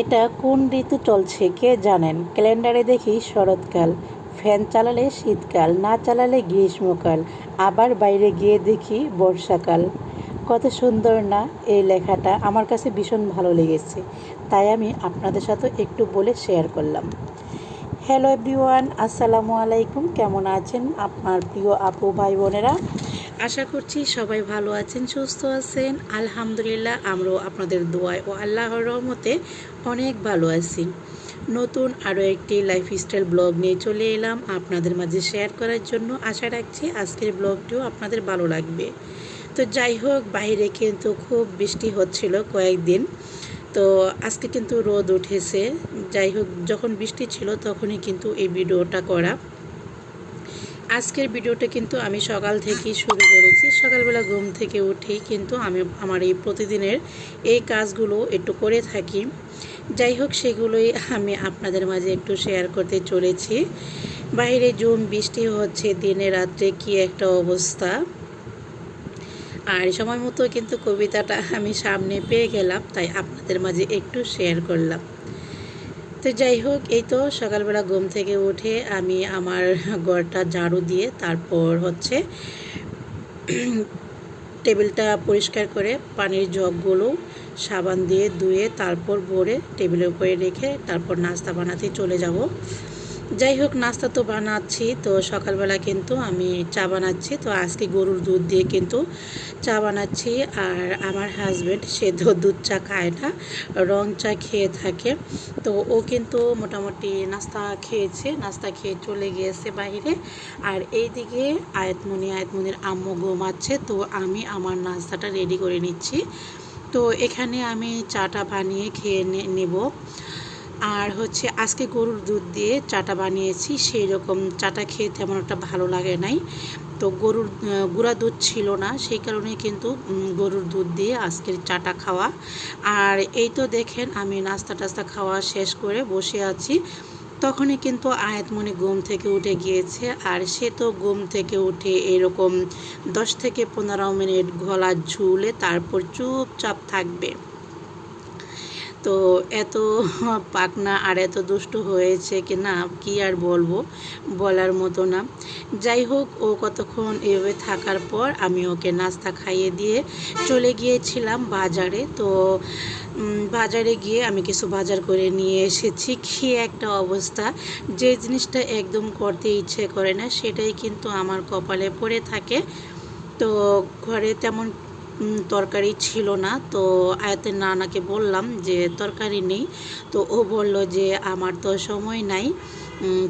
এটা কোন ঋতু চলছে কে জানেন? ক্যালেন্ডারে দেখি শরৎকাল, ফ্যান চালালে শীতকাল, না চালালে গ্রীষ্মকাল, আবার বাইরে গিয়ে দেখি বর্ষাকাল। কত সুন্দর না এই লেখাটা, আমার কাছে ভীষণ ভালো লেগেছে। তাই আমি আপনাদের সাথে একটু বলে শেয়ার করলাম। হ্যালো এভরিওয়ান আসসালামু আলাইকুম, কেমন আছেন? আপনার প্রিয় আপু, ভাই, বোনেরা? আশা করছি সবাই ভালো আছেন, সুস্থ আছেন। আলহামদুলিল্লাহ, আমরাও আপনাদের দোয়ায় ও আল্লাহর রহমতে অনেক ভালো আছি। নতুন আরও একটি লাইফস্টাইল ব্লগ নিয়ে চলে এলাম আপনাদের মাঝে শেয়ার করার জন্য। আশা রাখছি আজকের ব্লগটিও আপনাদের ভালো লাগবে। তো যাই হোক, বাইরে কিন্তু খুব বৃষ্টি হচ্ছিল কয়েকদিন। তো আজকে কিন্তু রোদ উঠেছে। যাই হোক, যখন বৃষ্টি ছিল তখনই কিন্তু এই ভিডিওটা করা। আজকের ভিডিওটা কিন্তু আমি সকাল থেকেই শুরু করেছি। সকালবেলা ঘুম থেকে উঠেই কিন্তু আমি আমার এই প্রতিদিনের এই কাজগুলো একটু করে থাকি। যাই হোক, সেগুলোই আমি আপনাদের মাঝে একটু শেয়ার করতে চলেছি। বাইরে জুম, বৃষ্টি হচ্ছে, দিনে রাত্রে কি একটা অবস্থা। আর সময় মতো কিন্তু কবিতাটা আমি সামনে পেয়ে গেলাম, তাই আপনাদের মাঝে একটু শেয়ার করলাম। তো যাই হোক, এই তো সকালবেলা ঘুম থেকে উঠে আমি আমার ঘরটা ঝাড়ু দিয়ে তারপর হচ্ছে টেবিলটা পরিষ্কার করে পানির জগগুলো সাবান দিয়ে ধুয়ে তারপর ভরে টেবিলের উপরে রেখে তারপর নাস্তা বানাতে চলে যাব। যাই হোক নাস্তা তো বানাচ্ছি। তো সকালবেলা কিন্তু আমি চা বানাচ্ছি। তো আজকে গরুর দুধ দিয়ে কিন্তু চা বানাচ্ছি। আর আমার হাজব্যান্ড সে দুধ চা খায় না, রং চা খেয়ে থাকে। তো ও কিন্তু মোটামুটি নাস্তা খেয়েছে। নাস্তা খেয়ে চলে গিয়েছে বাইরে। আর এইদিকে আয়াতমণি আয়াতমণির আম্মু ঘুমাচ্ছে। তো আমি আমার নাস্তাটা রেডি করে নিচ্ছি। তো এখানে আমি চাটা বানিয়ে খেয়ে নেব। আর হচ্ছে আজকে গরুর দুধ দিয়ে চাটা বানিয়েছি সেই রকম চাটা খেয়ে তেমন একটা ভালো লাগে নাই। তো গরুর গুঁড়া দুধ ছিল না, সেই কারণে কিন্তু গরুর দুধ দিয়ে আজকের চাটা খাওয়া। আর এই তো দেখেন, আমি নাস্তা টাস্তা খাওয়া শেষ করে বসে আছি। তখনই কিন্তু আয়াতমণি ঘুম থেকে উঠে গিয়েছে, আর সে তো ঘুম থেকে উঠে এরকম দশ থেকে পনেরো মিনিট গলা ঝুলে তারপর চুপচাপ থাকবে। তো এত পাকনা আর এত দুষ্ট হয়েছে কি না, কি আর বলব বলার মতো না। যাই হোক, ও কতক্ষণ এভাবে থাকার পর আমি ওকে নাস্তা খাইয়ে দিয়ে চলে গিয়েছিলাম বাজারে। তো বাজারে গিয়ে আমি কিছু বাজার করে নিয়ে এসেছি। খেয়ে একটা অবস্থা! যে জিনিসটা একদম করতে ইচ্ছে করে না, সেটাই কিন্তু আমার কপালে পড়ে থাকে। তো ঘরে তেমন তরকারি ছিল না। তো আয়াতের নানাকে বললাম যে, তরকারি নেই। তো ও বলল যে, আমার তো সময় নাই।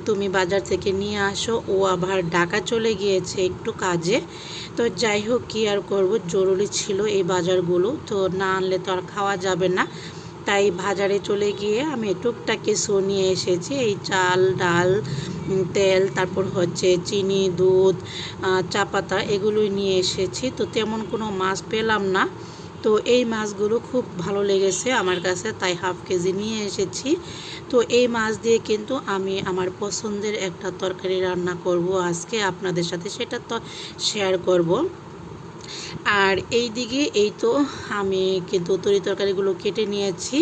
তুমি বাজার থেকে নিয়ে আসো। ও আবার ঢাকা চলে গিয়েছে একটু কাজে। তো যাই হোক, কী আর করব? জরুরি ছিল এই বাজারগুলো। তো না আনলে তো আর খাওয়া যাবে না। তাই বাজারে চলে গিয়ে আমি টুকটাক কিছু নিয়ে এসেছি। এই চাল, ডাল তেল, তারপর হচ্ছে চিনি, দুধ চা পাতা এগুলোই নিয়ে এসেছি। তো তেমন কোনো মাছ পেলাম না। তো এই মাছগুলো খুব ভালো লেগেছে আমার কাছে, তাই হাফ কেজি নিয়ে এসেছি। তো এই মাছ দিয়ে কিন্তু আমি আমার পছন্দের একটা তরকারি রান্না করব আজকে। আপনাদের সাথে সেটা তো শেয়ার করব। আর এই দিকে এই তো আমি কিন্তু তরি তরকারিগুলো কেটে নিয়েছি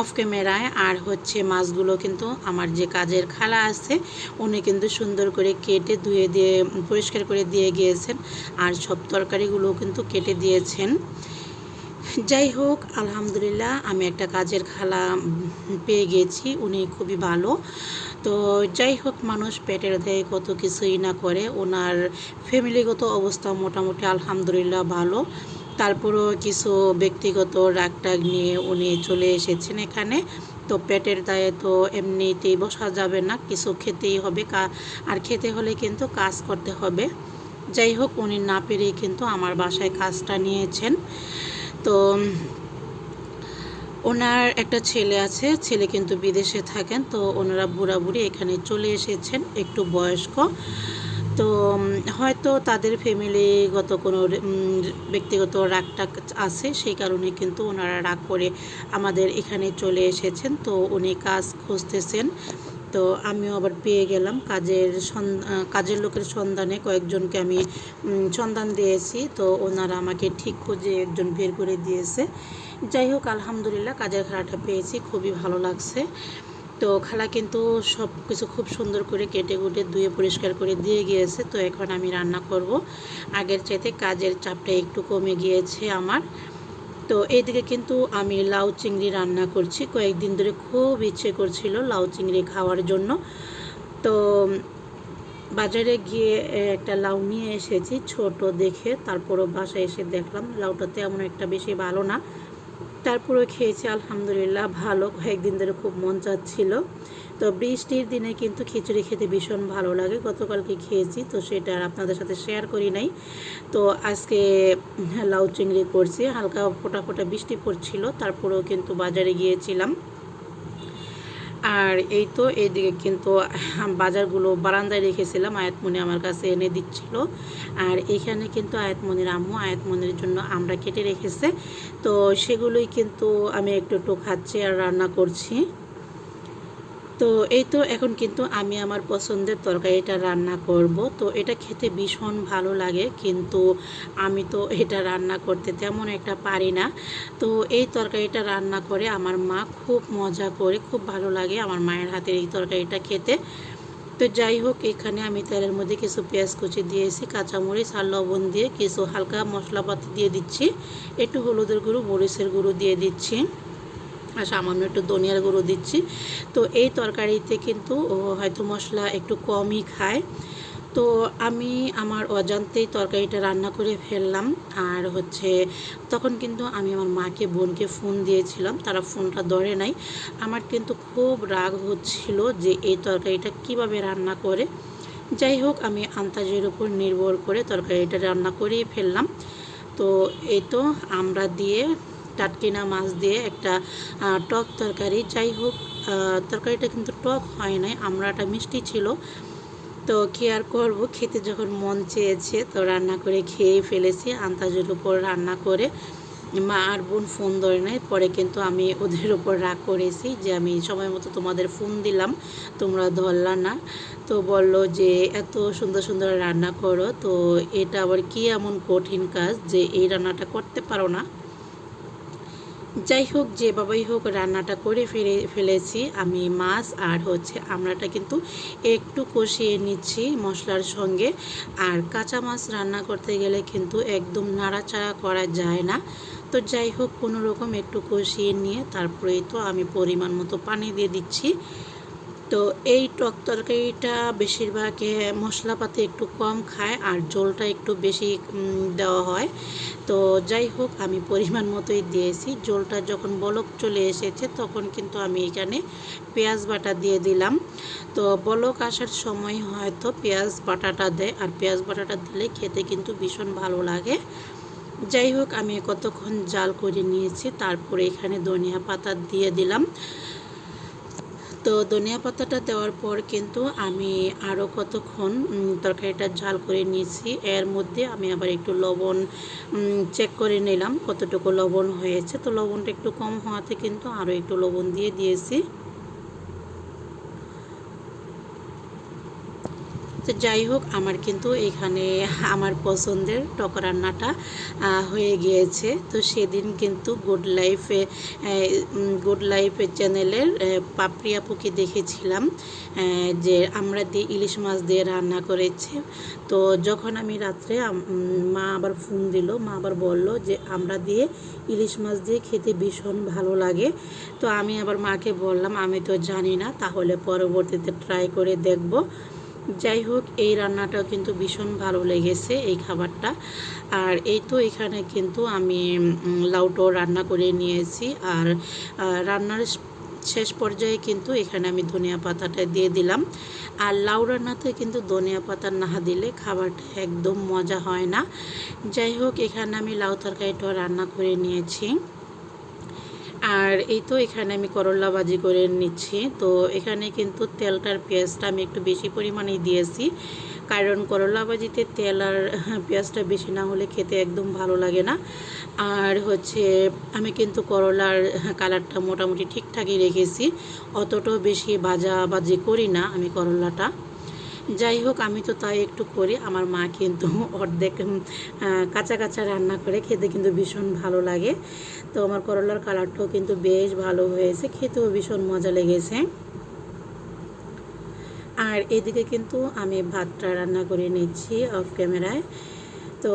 অফ ক্যামেরায় আর হচ্ছে মাছগুলো কিন্তু আমার যে কাজের খালা আছে, উনি কিন্তু সুন্দর করে কেটে ধুয়ে দিয়ে, পরিষ্কার করে দিয়ে গিয়েছেন। আর সব তরকারিগুলো কিন্তু কেটে দিয়েছেন। যাই হোক আলহামদুলিল্লাহ আমি একটা কাজের খালা পেয়ে গেছি, উনি খুবই ভালো। তো যাই হোক মানুষ পেটের দেয় কত কিছুই না করে, ওনার ফ্যামিলিগত অবস্থা মোটামুটি আলহামদুলিল্লাহ ভালো। তারপরও কিছু ব্যক্তিগত রাগ টাগ নিয়ে উনি চলে এসেছেন এখানে। তো পেটের দায়ে তো এমনিতেই বসা যাবে না, কিছু খেতেই হবে আর খেতে হলে কিন্তু কাজ করতে হবে। যাই হোক উনি না পেরেই কিন্তু আমার বাসায় কাজটা নিয়েছেন। তো ওনার একটা ছেলে আছে, ছেলে কিন্তু বিদেশে থাকেন, তো ওনারা বুড়া বুড়ি এখানে চলে এসেছেন, একটু বয়স্ক। তো হয়তো তাদের ফ্যামিলিগত কোনো ব্যক্তিগত রাগটাগ আছে, সেই কারণে কিন্তু ওনারা রাগ করে আমাদের এখানে চলে এসেছেন, তো উনি কাজ খুঁজতেছেন। তো আমিও আবার পেয়ে গেলাম। কাজের কাজের লোকের সন্ধানে কয়েকজনকে আমি সন্ধান দিয়েছি। তো ওনারা আমাকে ঠিক খুঁজে একজন বের করে দিয়েছে। যাই হোক, আলহামদুলিল্লাহ কাজের খেলাটা পেয়েছি। খুবই ভালো লাগছে। তো খালা কিন্তু সব কিছু খুব সুন্দর করে কেটে কুটে ধুয়ে পরিষ্কার করে দিয়ে গিয়েছে। তো এখন আমি রান্না করব। আগের চাইতে কাজের চাপটা একটু কমে গিয়েছে আমার। তো এইদিকে কিন্তু আমি লাউ চিংড়ি রান্না করছি। কয়েকদিন ধরে খুব ইচ্ছে করছিল লাউ চিংড়ি খাওয়ার জন্য। তো বাজারে গিয়ে একটা লাউ নিয়ে এসেছি ছোট দেখে। তারপরও বাসায় এসে দেখলাম লাউটা তেমন একটা বেশি ভালো না। তারপরে খেয়েছি, আলহামদুলিল্লাহ ভালো। কয়েকদিন ধরে খুব মন চাচ্ছিল। তো বৃষ্টির দিনে কিন্তু খিচুড়ি খেতে ভীষণ ভালো লাগে। গতকালকে খেয়েছি, তো সেটা আপনাদের সাথে শেয়ার করি নাই। তো আজকে লাউ চিংড়ি করছি, হালকা ফোটা ফোটা বৃষ্টি পড়ছিল, তারপরেও কিন্তু বাজারে গিয়েছিলাম। আর এই তো এইদিকে কিন্তু বাজারগুলো বারান্দায় রেখেছিলাম আয়াতমণি আমার কাছে এনে দিচ্ছিল। আর এইখানে কিন্তু আয়াতমণির আম্মু আয়াতমণির জন্য আমরা কেটে রেখেছে। তো সেগুলোই কিন্তু আমি একটু একটু খাচ্ছি আর রান্না করছি। তো এই তো এখন কিন্তু আমি আমার পছন্দের তরকারিটা রান্না করব। তো এটা খেতে ভীষণ ভালো লাগে, কিন্তু আমি তো এটা রান্না করতে তেমন একটা পারি না। তো এই তরকারিটা রান্না করে আমার মা খুব মজা করে, খুব ভালো লাগে আমার মায়ের হাতের এই তরকারিটা খেতে। তো যাই হোক, এখানে আমি তেলের মধ্যে কিছু পেঁয়াজ কুচি দিয়েছি, কাঁচামরিচ আর লবণ দিয়ে কিছু হালকা মশলাপাতি দিয়ে দিচ্ছি, একটু হলুদের গুঁড়ো, মরিচের গুঁড়ো দিয়ে দিচ্ছি। আর সামান্য একটু ধনিয়ার গুঁড়ো দিচ্ছি। তো এই তরকারিতে কিন্তু হয়তো মশলা একটু কমই খায়। তো আমি আমার অজান্তেই তরকারিটা রান্না করে ফেললাম। আর হচ্ছে তখন কিন্তু আমি আমার মাকে, বোনকে ফোন দিয়েছিলাম। তারা ফোনটা ধরে নাই। আমার কিন্তু খুব রাগ হচ্ছিল যে এই তরকারিটা কীভাবে রান্না করে। যাই হোক, আমি আন্তাজের উপর নির্ভর করে তরকারিটা রান্না করেই ফেললাম। তো এই তো আমরা দিয়ে টাটকিনা মাছ দিয়ে একটা টক তরকারি। যাই হোক তরকারিটা কিন্তু টক হয় নাই আমরা আমরাটা মিষ্টি ছিল। তো কি আর করব? খেতে যখন মন চেয়েছে, তো রান্না করে খেয়ে ফেলেছি। আন্তাজের উপর রান্না করে মা আর বোন ফোন ধরে নাই। পরে কিন্তু আমি ওদের উপর রাগ করেছি যে আমি সময় মতো তোমাদের ফোন দিলাম, তোমরা ধরলা না। তো বলল যে, এত সুন্দর সুন্দর রান্না করো, তো এটা আবার কি এমন কঠিন কাজ যে এই রান্নাটা করতে পারো না? যাই হোক যেভাবেই হোক, রান্নাটা করে ফেলে, ফেলেছি। আমি মাছ আর হচ্ছে আমরাটা কিন্তু একটু কষিয়ে নিচ্ছি মশলার সঙ্গে। আর কাঁচা মাছ রান্না করতে গেলে কিন্তু একদম নাড়াচাড়া করা যায় না। তো যাই হোক কোনো রকম একটু কষিয়ে নিয়ে তারপরেই তো আমি পরিমাণ মতো পানি দিয়ে দিচ্ছি। তো এই টক তরকারিটা বেশিরভাগ মশলাপাতি একটু কম খায় আর জলটা একটু বেশি দেওয়া হয়। তো যাই হোক, আমি পরিমাণ মতোই দিয়েছি। জলটা যখন বলক চলে এসেছে, তখন কিন্তু আমি এখানে পেঁয়াজ বাটা দিয়ে দিলাম। তো বলক আসার সময় হয়তো পেঁয়াজ বাটাটা দেয়, আর পেঁয়াজ বাটাটা দিলে খেতে কিন্তু ভীষণ ভালো লাগে। যাই হোক, আমি কতক্ষণ জাল করে নিয়েছি, তারপরে এখানে ধনিয়া পাতা দিয়ে দিলাম। তো ধনিয়া পাতাটা দেওয়ার পর কিন্তু আমি আরও কতক্ষণ তরকারিটা ঝাল করে নিয়েছি। এর মধ্যে আমি আবার একটু লবণ চেক করে নিলাম কতটুকু লবণ হয়েছে। তো লবণটা একটু কম হওয়াতে কিন্তু আরও একটু লবণ দিয়ে দিয়েছি। তো যাই হোক, আমার কিন্তু এখানে আমার পছন্দের টক রান্নাটা হয়ে গিয়েছে। তো সেদিন কিন্তু গুড লাইফে গুড লাইফ চ্যানেলের পাপড়ি আপুকে দেখেছিলাম যে আমরা দিয়ে ইলিশ মাছ দিয়ে রান্না করেছে। তো যখন আমি রাত্রে মা আবার ফোন দিল, মা আবার বলল যে আমরা দিয়ে ইলিশ মাছ দিয়ে খেতে ভীষণ ভালো লাগে। তো আমি আবার মাকে বললাম, আমি তো জানি না, তাহলে পরবর্তীতে ট্রাই করে দেখব। যাই হোক এই রান্নাটাও কিন্তু ভীষণ ভালো লেগেছে এই খাবারটা। আর এই তো এখানে কিন্তু আমি উম, লাউটাও রান্না করে নিয়েছি। আর রান্নার শেষ পর্যায়ে কিন্তু এখানে আমি ধনিয়া পাতাটা দিয়ে দিলাম। আর লাউ রান্নাতে কিন্তু ধনিয়া পাতা না দিলে খাবারটা একদম মজা হয় না। যাই হোক এখানে আমি লাউ তরকারিটাও রান্না করে নিয়েছি। আর এই তো এখানে আমি করলা ভাজি করে নিচ্ছি। তো এখানে কিন্তু তেলটার পেঁয়াজটা আমি একটু বেশি পরিমাণেই দিয়েছি। কারণ করলা ভাজিতে তেল আর পেঁয়াজটা বেশি না হলে খেতে একদম ভালো লাগে না। আর হচ্ছে আমি কিন্তু করলার কালারটা মোটামুটি ঠিকঠাকই রেখেছি। অতটাও বেশি ভাজা ভাজি করি না আমি করলাটা যাই হোক, আমি তো তাই একটু করি। আমার মা কিন্তু অর্ধেক কাঁচা কাঁচা রান্না করে, খেতে কিন্তু ভীষণ ভালো লাগে। তো আমার করলার কালারটাও কিন্তু বেশ ভালো হয়েছে, খেতেও ভীষণ মজা লেগেছে। আর এদিকে কিন্তু আমি ভাতটা রান্না করে নিচ্ছি অফ ক্যামেরায়। তো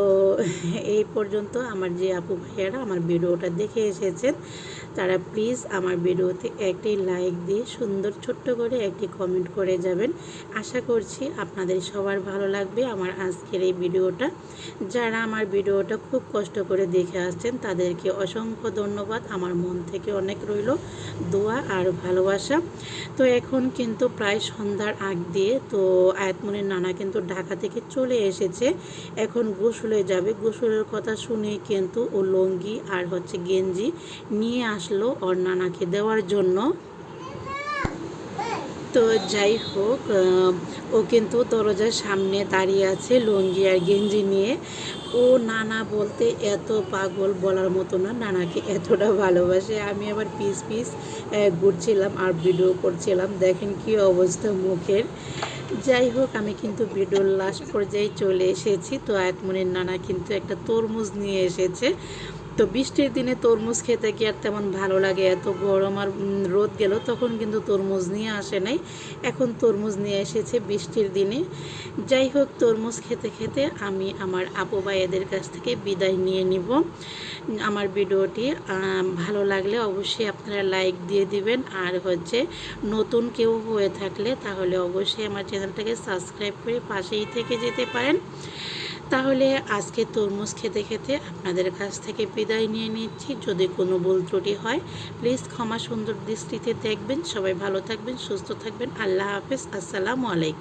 এই পর্যন্ত আমার যে আপু ভাইয়ারা আমার ভিডিওটা দেখে এসেছেন তারা প্লিজ আমার ভিডিওতে একটি লাইক দিয়ে সুন্দর ছোট্ট করে একটি কমেন্ট করে যাবেন। আশা করছি আপনাদের সবার ভালো লাগবে আমার আজকের এই ভিডিওটা। যারা আমার ভিডিওটা খুব কষ্ট করে দেখে আসছেন, তাদেরকে অসংখ্য ধন্যবাদ। আমার মন থেকে অনেক রইল দোয়া আর ভালোবাসা। তো এখন কিন্তু প্রায় সন্ধ্যার আগ দিয়ে তো আয়াতমনির নানা কিন্তু ঢাকা থেকে চলে এসেছে। এখন গোসলে যাবে। গোসলের কথা শুনে কিন্তু ও লঙ্গি আর হচ্ছে গেঞ্জি নিয়ে আসলো ওর নানাকে দেওয়ার জন্য। তো যাই হোক ও কিন্তু দরজার সামনে দাঁড়িয়ে আছে লুঙ্গি আর গেঞ্জি নিয়ে। ও নানা বলতে এত পাগল বলার মতো না, নানাকে এতটা ভালোবাসে। আমি আবার পিস পিস ঘুরছিলাম আর ভিডিও করছিলাম। দেখেন কি অবস্থা মুখের। যাই হোক, আমি কিন্তু ভিডিওর লাস্ট পর্যায়ে চলে এসেছি। তো আয়াতমনির নানা কিন্তু একটা তরমুজ নিয়ে এসেছে। তো বৃষ্টির দিনে তরমুজ খেতে কি আর তেমন ভালো লাগে? এত গরম আর রোদ গেল, তখন কিন্তু তরমুজ নিয়ে আসে নাই। এখন তরমুজ নিয়ে এসেছে বৃষ্টির দিনে। যাই হোক, তরমুজ খেতে খেতে আমি আমার আপু ভাইয়াদের কাছ থেকে বিদায় নিয়ে নিব। আমার ভিডিওটি ভালো লাগলে অবশ্যই আপনারা লাইক দিয়ে দিবেন। আর হচ্ছে, নতুন কেউ হয়ে থাকলে তাহলে অবশ্যই আমার চ্যানেলটাকে সাবস্ক্রাইব করে পাশেই থেকে যেতে পারেন। তাহলে আজকে তরমুজ খেতে খেতে আপনাদের কাছ থেকে বিদায় নিয়ে নিচ্ছি। যদি কোনো ভুল ত্রুটি হয় প্লিজ ক্ষমা সুন্দর দৃষ্টিতে দেখবেন। সবাই ভালো থাকবেন, সুস্থ থাকবেন। আল্লাহ হাফেজ। আসসালামু আলাইকুম।